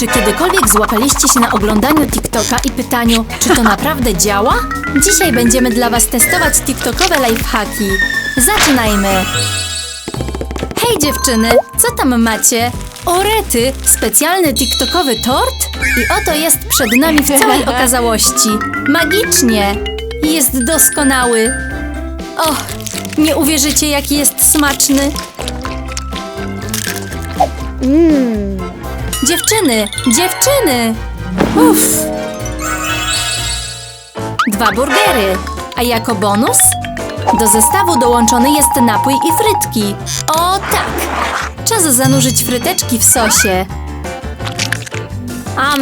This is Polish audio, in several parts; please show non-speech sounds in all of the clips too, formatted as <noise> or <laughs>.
Czy kiedykolwiek złapaliście się na oglądaniu TikToka i pytaniu, czy to naprawdę działa? Dzisiaj będziemy dla Was testować TikTokowe lifehacki. Zaczynajmy! Hej dziewczyny, co tam macie? Orety, specjalny TikTokowy tort? I oto jest przed nami w całej <laughs> okazałości. Magicznie! Jest doskonały. Och, nie uwierzycie jaki jest smaczny. Dziewczyny, dziewczyny! Uff! Dwa burgery. A jako bonus? Do zestawu dołączony jest napój i frytki. O tak! Czas zanurzyć fryteczki w sosie. Am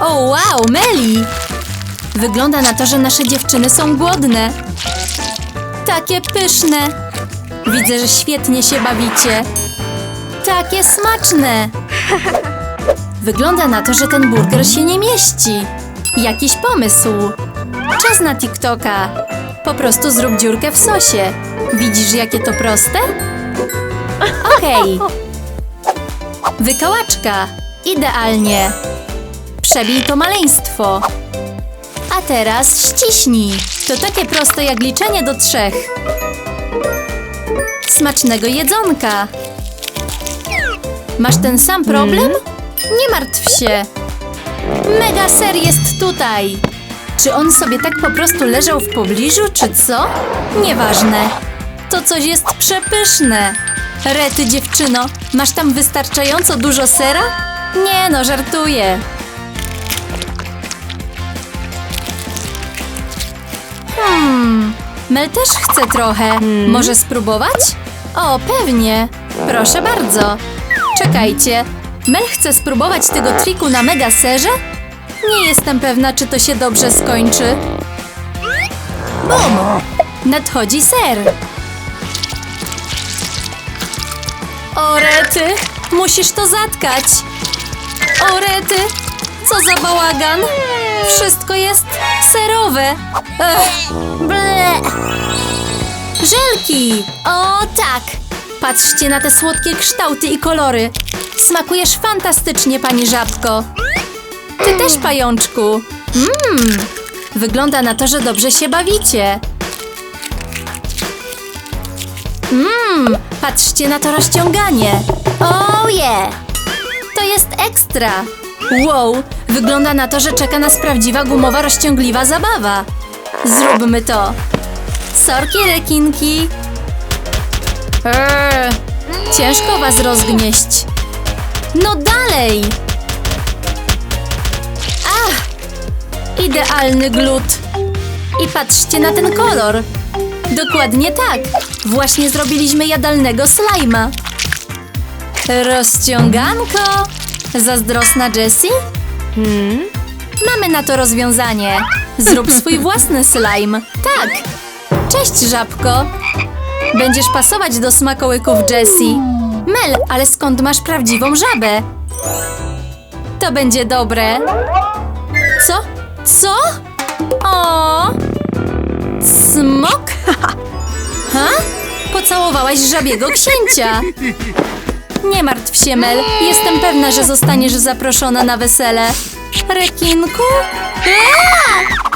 O wow, Meli! Wygląda na to, że nasze dziewczyny są głodne. Takie pyszne. Widzę, że świetnie się bawicie. Takie smaczne. Wygląda na to, że ten burger się nie mieści. Jakiś pomysł. Czas na TikToka. Po prostu zrób dziurkę w sosie. Widzisz, jakie to proste? Okej. Wykałaczka. Idealnie. Przebij to maleństwo. A teraz ściśnij. To takie proste jak liczenie do trzech. Smacznego jedzonka. Masz ten sam problem? Nie martw się. Mega ser jest tutaj. Czy on sobie tak po prostu leżał w pobliżu, czy co? Nieważne. To coś jest przepyszne. Rety, dziewczyno, masz tam wystarczająco dużo sera? Nie no, żartuję. Hmm, Mel też chce trochę. Może spróbować? O, pewnie. Proszę bardzo. Czekajcie. Mel chce spróbować tego triku na mega serze? Nie jestem pewna, czy to się dobrze skończy. Bum! Nadchodzi ser. O rety! Musisz to zatkać. O rety! Co za bałagan! Wszystko jest serowe. Ech, ble. Żelki! O tak! Patrzcie na te słodkie kształty i kolory. Smakujesz fantastycznie, pani żabko. Ty też, pajączku. Mmm, wygląda na to, że dobrze się bawicie. Mmm, patrzcie na to rozciąganie. Oh yeah! To jest ekstra. Wow, wygląda na to, że czeka nas prawdziwa gumowa rozciągliwa zabawa. Zróbmy to. Sorki, rekinki. Eee, ciężko was rozgnieść. No dalej! Ach! Idealny glut. I patrzcie na ten kolor. Dokładnie tak. Właśnie zrobiliśmy jadalnego slajma. Rozciąganko. Zazdrosna Jessie? Hmm? Mamy na to rozwiązanie. Zrób swój własny slime. Tak. Cześć, żabko. Będziesz pasować do smakołyków Jessie. Mel, ale skąd masz prawdziwą żabę? To będzie dobre. Co? Co? O! Smok? <laughs> Ha? Pocałowałaś żabiego księcia. Nie martw się, Mel. Jestem pewna, że zostaniesz zaproszona na wesele. Rekinku? Aaa!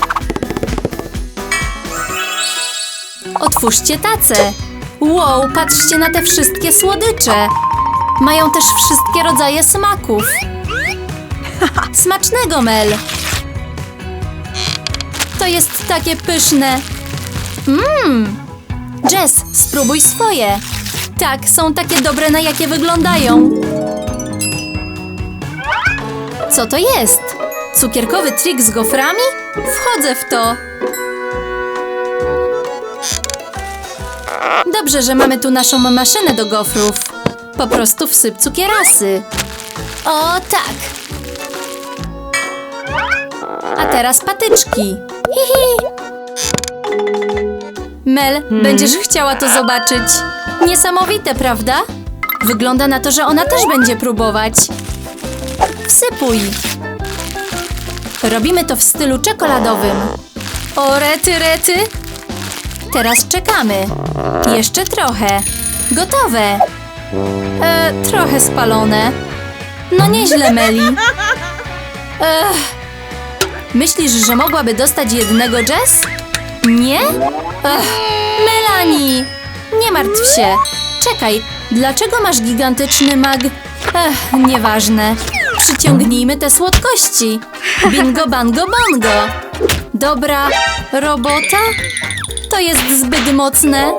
Otwórzcie tacę. Wow, patrzcie na te wszystkie słodycze. Mają też wszystkie rodzaje smaków. <laughs> Smacznego, Mel. To jest takie pyszne. Mmm. Jess, spróbuj swoje. Tak, są takie dobre, na jakie wyglądają. Co to jest? Cukierkowy trik z goframi? Wchodzę w to. Dobrze, że mamy tu naszą maszynę do gofrów. Po prostu wsyp cukierasy. O, tak. A teraz patyczki. Hihi. Mel, będziesz chciała to zobaczyć. Niesamowite, prawda? Wygląda na to, że ona też będzie próbować. Wsypuj. Robimy to w stylu czekoladowym. O, rety, rety. Teraz czekamy. Jeszcze trochę. Gotowe. E, trochę spalone. No nieźle, Meli. Ech. Myślisz, że mogłaby dostać jednego Jess? Nie? Ech. Melanie! Nie martw się. Czekaj, dlaczego masz gigantyczny mag... Ech, nieważne. Przyciągnijmy te słodkości. Bingo, bango, bongo. Dobra robota? To jest zbyt mocne.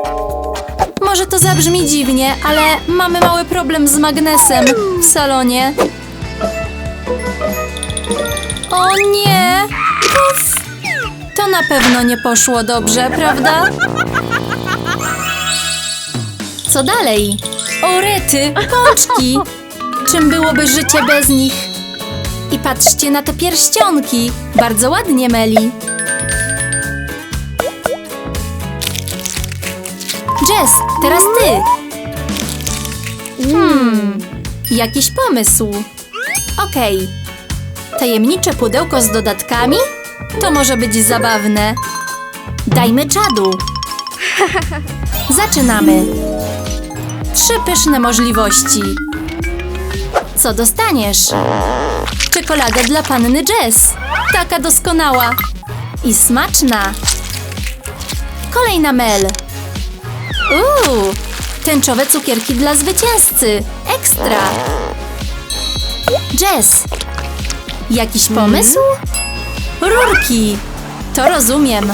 Może to zabrzmi dziwnie, ale mamy mały problem z magnesem w salonie. O nie! Uf. To na pewno nie poszło dobrze, prawda? Co dalej? O rety, pączki! Czym byłoby życie bez nich? I patrzcie na te pierścionki. Bardzo ładnie, Meli. Jess, teraz ty. Hmm, jakiś pomysł. Okej. Tajemnicze pudełko z dodatkami? To może być zabawne. Dajmy czadu. <laughs> Zaczynamy. Trzy pyszne możliwości. Co dostaniesz? Czekoladę dla panny Jess. Taka doskonała. I smaczna. Kolejna Mel. Uuu, tęczowe cukierki dla zwycięzcy. Ekstra. Jess, jakiś pomysł? Rurki. To rozumiem.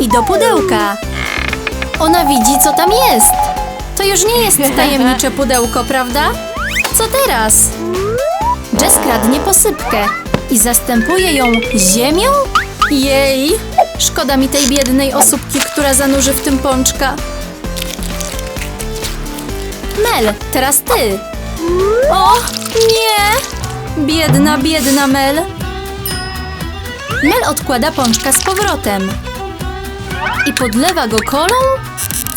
I do pudełka. Ona widzi, co tam jest. To już nie jest <laughs> tajemnicze pudełko, prawda? Co teraz? Jess kradnie posypkę i zastępuje ją ziemią? Jej! Szkoda mi tej biednej osóbki, która zanurzy w tym pączka. Mel, teraz ty. O, nie! Biedna, biedna Mel. Mel odkłada pączka z powrotem. I podlewa go kolą?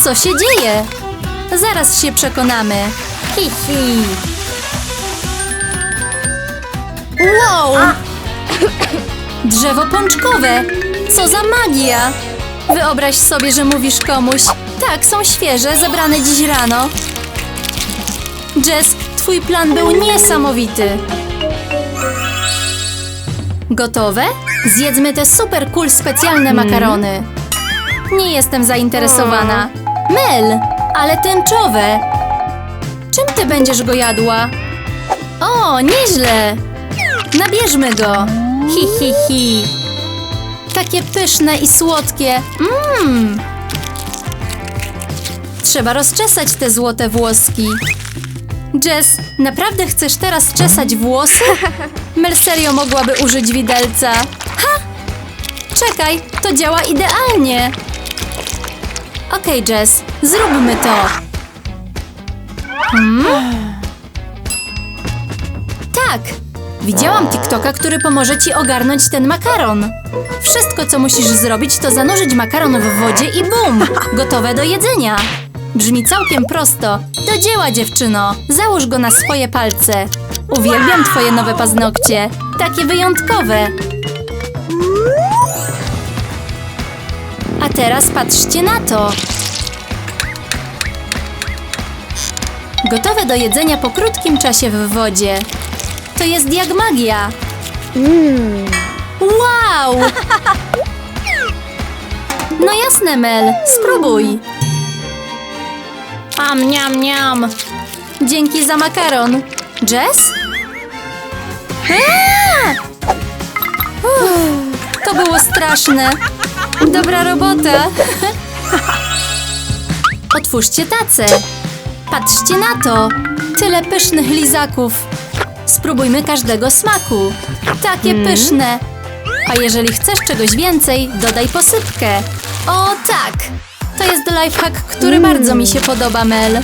Co się dzieje? Zaraz się przekonamy. Hi, hi. Wow! Drzewo pączkowe! Co za magia! Wyobraź sobie, że mówisz komuś. Tak, są świeże, zebrane dziś rano. Jess, twój plan był niesamowity. Gotowe? Zjedzmy te super cool specjalne makarony. Nie jestem zainteresowana. Mel, ale tęczowe. Czym ty będziesz go jadła? O, nieźle. Nabierzmy go. Hi, hi, hi. Takie pyszne i słodkie. Mmm. Trzeba rozczesać te złote włoski. Jess, naprawdę chcesz teraz czesać włosy? <laughs> Mel serio mogłaby użyć widelca. Ha! Czekaj, to działa idealnie. Okej, Jess, zróbmy to. Hmm? Tak, widziałam TikToka, który pomoże ci ogarnąć ten makaron. Wszystko, co musisz zrobić, to zanurzyć makaron w wodzie i bum! <laughs> Gotowe do jedzenia. Brzmi całkiem prosto. Do dzieła, dziewczyno. Załóż go na swoje palce. Uwielbiam twoje nowe paznokcie. Takie wyjątkowe. A teraz patrzcie na to. Gotowe do jedzenia po krótkim czasie w wodzie. To jest jak magia. Wow! <laughs> No jasne, Mel. Spróbuj. Am, niam, niam. Dzięki za makaron. Jess? <laughs> Uff, To było straszne. Dobra robota. <laughs> Otwórzcie tacę. Patrzcie na to. Tyle pysznych lizaków. Spróbujmy każdego smaku. Takie pyszne. A jeżeli chcesz czegoś więcej, dodaj posypkę. O tak! To jest lifehack, który bardzo mi się podoba, Mel.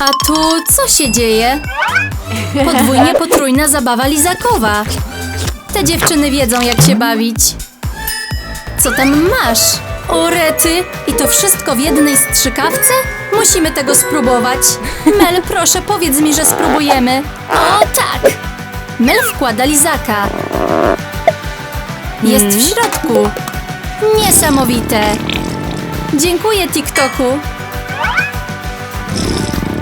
A tu co się dzieje? Podwójnie <laughs> potrójna zabawa lizakowa. Te dziewczyny wiedzą, jak się bawić. Co tam masz? O rety! I to wszystko w jednej strzykawce? Musimy tego spróbować. Mel, proszę, powiedz mi, że spróbujemy. O tak! Mel wkłada lizaka. Jest w środku. Niesamowite. Dziękuję, TikToku.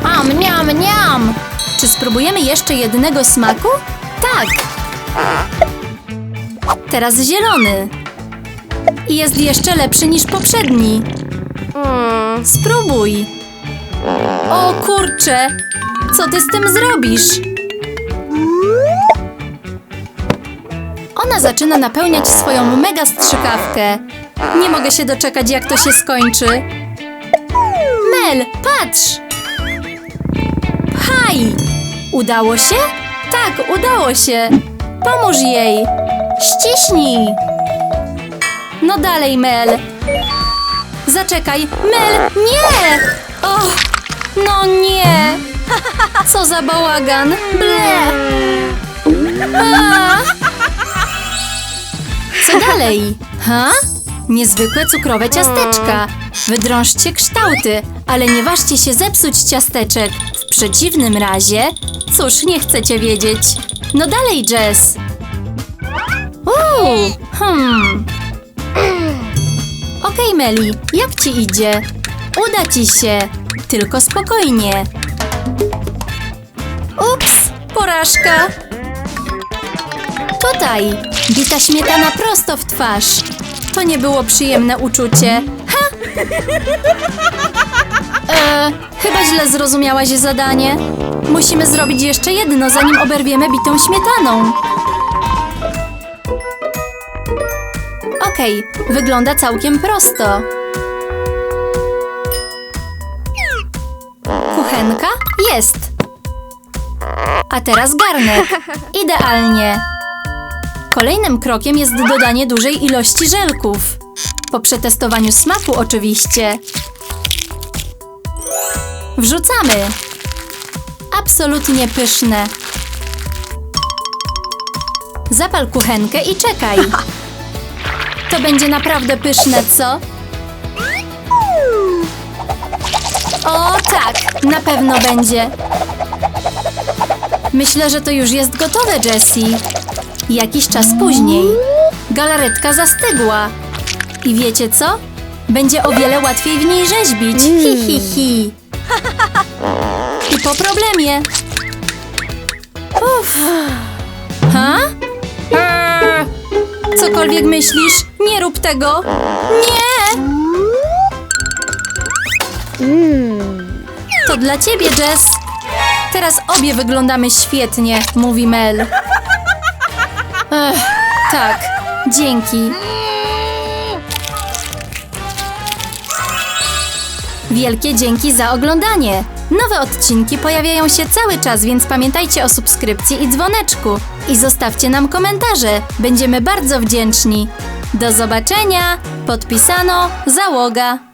Am, niam, niam. Czy spróbujemy jeszcze jednego smaku? Tak. Teraz zielony. I jest jeszcze lepszy niż poprzedni. Spróbuj. O kurczę, co ty z tym zrobisz? Ona zaczyna napełniać swoją mega strzykawkę. Nie mogę się doczekać, jak to się skończy. Mel, patrz! Haj! Udało się? Tak, udało się. Pomóż jej. Ściśnij. No dalej, Mel. Zaczekaj, Mel, nie! O, no nie! <laughs> Co za bałagan! Ble! A! Co dalej? Ha? Niezwykłe cukrowe ciasteczka. Wydrążcie kształty, ale nie ważcie się zepsuć ciasteczek. W przeciwnym razie, cóż, nie chcecie wiedzieć. No dalej, Jess. Uuu, hmm. Okej, Meli, jak ci idzie? Uda ci się. Tylko spokojnie. Ups, porażka. Tutaj! Bita śmietana prosto w twarz. To nie było przyjemne uczucie. Ha! E, chyba źle zrozumiałaś zadanie. Musimy zrobić jeszcze jedno, zanim oberwiemy bitą śmietaną. Okej, wygląda całkiem prosto. Kuchenka? Jest. A teraz garnek. Idealnie. Kolejnym krokiem jest dodanie dużej ilości żelków. Po przetestowaniu smaku oczywiście. Wrzucamy. Absolutnie pyszne. Zapal kuchenkę i czekaj. To będzie naprawdę pyszne, co? O tak, na pewno będzie. Myślę, że to już jest gotowe, Jessie. Jakiś czas później. Galaretka zastygła. I wiecie co? Będzie o wiele łatwiej w niej rzeźbić. Hi, hi, hi. I po problemie. Uff. Ha? Cokolwiek myślisz, nie rób tego. Nie! To dla ciebie, Jess. Teraz obie wyglądamy świetnie, mówi Mel. Ech, tak, dzięki. Wielkie dzięki za oglądanie. Nowe odcinki pojawiają się cały czas, więc pamiętajcie o subskrypcji i dzwoneczku. I zostawcie nam komentarze. Będziemy bardzo wdzięczni. Do zobaczenia. Podpisano Załoga.